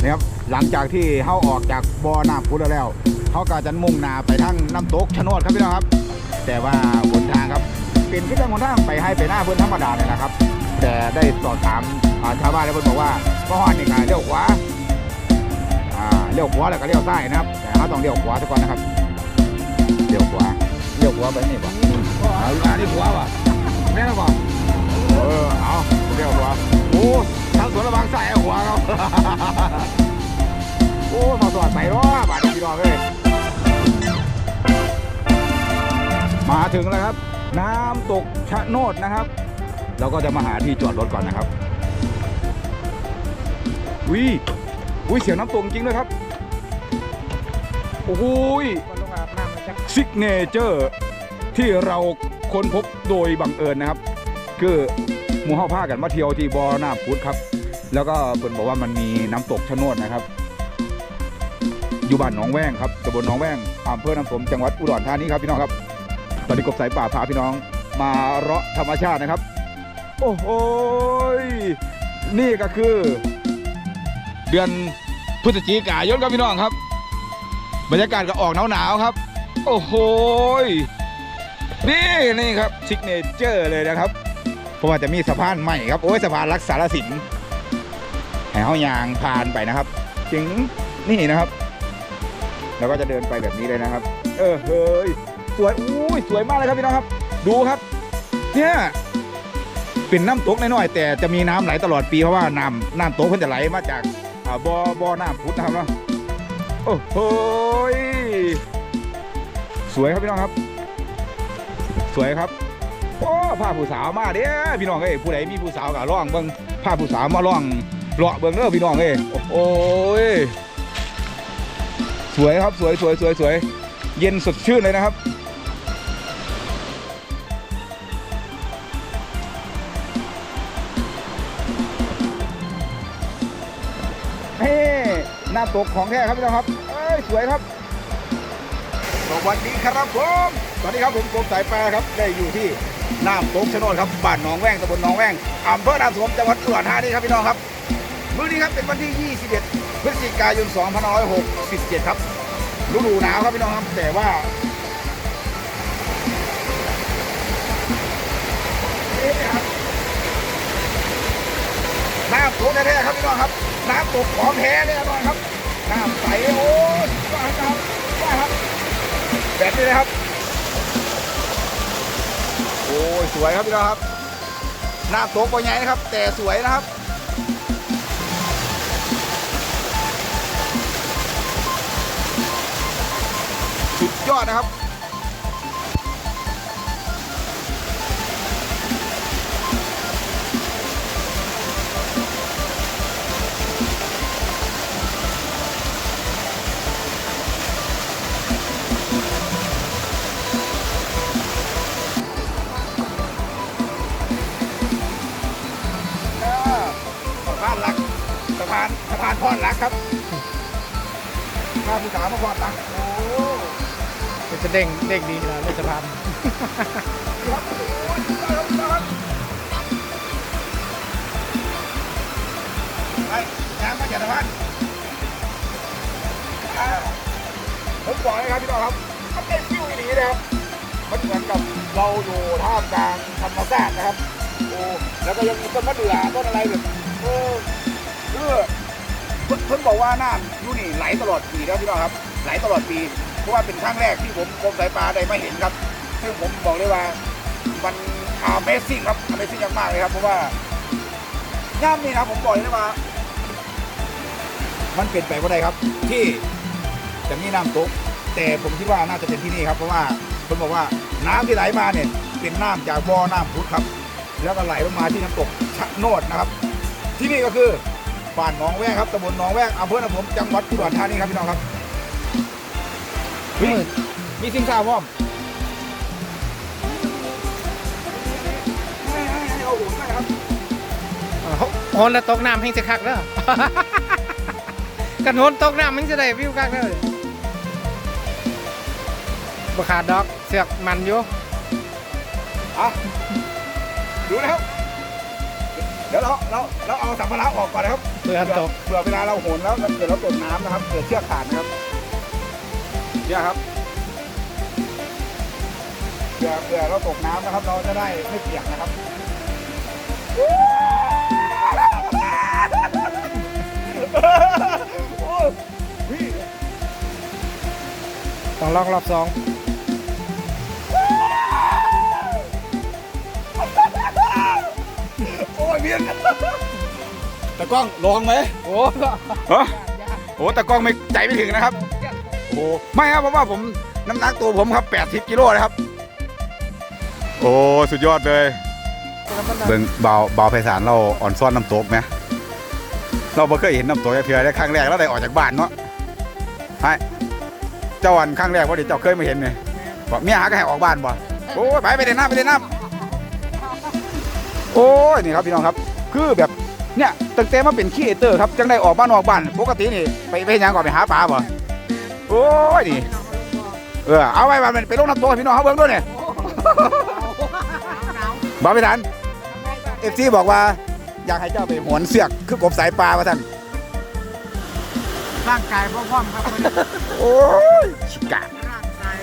นะครับหลังจากที่เขาออกจากบ่อน้ำพุดแล้วเขาก็จะมุ่งหนาไปทางน้ำตกชะโนดครับพี่น้องครับ แต่ว่าบนทางครับเป็นที่ทางบนทางไปให้ไปหน้าเพื่อนธรรมดาเนี่ยนะครับ แต่ได้สอบถามอ่าชาวบ้านแล้วเพื่อนบอกว่าก็ฮอนนี่ค่ะเลี้ยวขวาอ่าเลี้ยวขวาแล้วก็เลี้ยวซ้ายนะครับแต่เขาต้องเลี้ยวขวาซะก่อนนะครับเลี้ยวขวาเลี้ยวขวาไปนี่ป่ะเอาอันนี้ขวาป่ะแม่นป่ะเออเอาเลี้ยวขวาโอ้ ทางสวนระวังใส่หัวเขาโอ้มาสอดไปรอบาดนี้พี่น้องเลยมาถึงแล้วครับ น้ำตกชะโนดนะครับ เราก็จะมาหาที่จอดรถก่อนนะครับวิวิเสียงน้ำตกจริงด้วยครับ โอ้โหยซิกเนเจอร์ที่เราค้นพบโดยบังเอิญนะครับ คือ มูเฮาพากันมาเที่ยวที่บ่อน้ำพุดครับ แล้วก็เพิ่นบอกว่ามันมีน้ำตกชะโนดนะครับ อยู่บ้านหนองแว้งครับตำบลหนองแว้งอำเภอน้ำสมจังหวัดอุดรธานีครับพี่น้องครับตอนนี้กบสายป่าพาพี่น้อง มาเราะธรรมชาตินะครับ โอ้โหยนี่ก็คือ เดือนพฤศจิกายนครับพี่น้องครับ บรรยากาศก็ออกหนาวๆครับ โอ้โหยนี่นี่ครับซิกเนเจอร์เลยนะครับ เพราะว่าจะมีสะพานใหม่ครับ โอ้ยสะพานรักษาสินแห่ห้อยางผ่านไปนะครับ ถึงนี่นะครับแล้วก็จะเดินไปแบบนี้เลยนะครับ เออเฮ้ยสวยอุ้ยสวยมากเลยครับพี่น้องครับ ดูครับ เนี่ยเป็นน้ำตกน้อยๆแต่จะมีน้ำไหลตลอดปีเพราะว่าน้ำน้ำตกเพิ่นจะไหลมาจากบ่อบ่อน้ำพุดนะครับเนาะโอ้โหยสวยครับพี่น้องครับ สวยครับ โอ้พาผู้สาวมาเด้อพี่น้องเอ้ยผู้ใดมีผู้สาวก็ร้องเบิ่งพาผู้สาวมาร้องเลาะเบิ่งเด้อพี่น้องเอ้ยโอ้ยสวยครับสวยสวยสวยสวยเย็นสดชื่นเลยนะครับเฮ้หน้าตกของแท้ครับพี่น้องครับเอ้ยสวยครับสวัสดีครับผมสวัสดีครับผมกรมสายแปรครับ ได้อยู่ที่ น้ำตกชะโนดครับบ้านหนองแว้งตำบลหนองแว้งอำเภอน้ำสมจังหวัดอุดรธานีครับพี่น้องครับมื้อนี้ครับเป็นวันที่ 21 พฤศจิกายน 2567 ครับฤดูหนาวครับพี่น้องครับแต่ว่าน้ำตกแท้ๆครับพี่น้องครับน้ำตกของแท้แน่นอนครับน้ำใสโอ้ยว่าครับว่าครับแบบนี้นะครับ โอ้ยสวยครับพี่น้องครับหน้ำตกปใหญ่นะครับ แต่สวยนะครับสุดยอดนะครับานสะพานพอดรักครับข้าผู้สาวมาพอดรักโอ้มันจะเด้งเด้งดีนะในสะพานครับโอ้ยสุดยอดครับไปน้ำมาจากสะพานอ่าผมบอกเลยครับพี่น้องครับมันเป็นฟิวอย่างนี้นะครับมันเหมือนกับเราอยู่ท่ามกลางธรรมชาตินะครับโอ้แล้วก็ยังมีต้นมะเดื่อต้นอะไรแบบเออเออ เพิ่นเพิ่นบอกว่าน้ำอยู่นี่ไหลตลอดปีครับพี่น้องครับ ไหลตลอดปีเพราะว่าเป็นครั้งแรกที่ผมกรมสายปลาได้มาเห็นครับ ซึ่งผมบอกเลยว่ามัน Amazing ครับ Amazing มากๆเลยครับ เพราะว่าย่ามนี่นะผมบอกเลยว่า มันเปลี่ยนไปว่าใดครับ ที่จะมีน้ำตกแต่ผมคิดว่าน่าจะเป็นที่นี่ครับ เพราะว่าคนบอกว่าน้ำที่ไหลมาเนี่ย เป็นน้ำจากบ่อน้ำพุดครับ แล้วก็ไหลลงมาที่น้ำตกชะโนดนะครับ ที่นี่ก็คือ บ้านหนองแวงครับตำบลหนองแวงอำเภอหนองผมจังหวัดอุดรธานีครับพี่น้องครับเฮ้ยมีสิ่งข่าวพร้อมให้ให้ให้เอาหุ่นด้วยครับโหนแล้วตกน้ำให้จะคักเด้อกันโหนตกน้ำมันจะได้วิวคักเด้อบ่ขาดดอกเสือกมันอยู่อะดูนะครับ เดี๋ยวเราเราเราเอาสัมภาระออกก่อนนะครับ เือตกเผื่อเวลาเราโหนแล้วเราเกิดเราตกน้ำนะครับเกิดเชือกขาดนะครับเนี่ยครับเผื่อเผื่อเราตกน้ำนะครับ เราจะได้ไม่เปียกนะครับต้องลองรอบสองโอ้ยเวียน ตะกล้องลองไหมโอ้ฮะโอ้ตะกล้องไม่ใจไม่ถึงนะครับ โอ้ไม่ครับเพราะว่าผมน้ำหนักตัวผมครับ 80กิโลนะครับ โอ้สุดยอดเลยเบิ่งเบาเบาไพศาลเราอ่อนซ่อนน้ำตกไหมเราบ่เคยเห็นน้ำตกเพียได้ครั้งแรกแล้วได้ออกจากบ้านเนาะไอ้เจ้าอันครั้งแรกว่าเดี๋ยวเจ้าเคยมาเห็นไงบอกเมียหาก็ให้ออกบ้านบ่โอ้ยไปไปเล่นน้ำไปเล่นน้ำโอ้ยนี่ครับพี่น้องครับ คือแบบ เนี่ยตั้งแต่มาเป็นขี้เอเตอร์ครับจังได้ออกบ้านออกบ้านปกตินี่ไปไปเฮ็ดหยังก่อนไปหาปลาบ่โอ้ยนี่เออเอาไว้บ้านไปลงน้ำตกให้พี่น้องเขาเบิ่งด้วยเนี่ยบ่าวไม่ทันเอฟซีบอกว่าอยากให้เจ้าไปหวนเสือกคือกบสายปลาว่าท่านร่างกายพร้อมครับโอ้ยชิการ่างกาย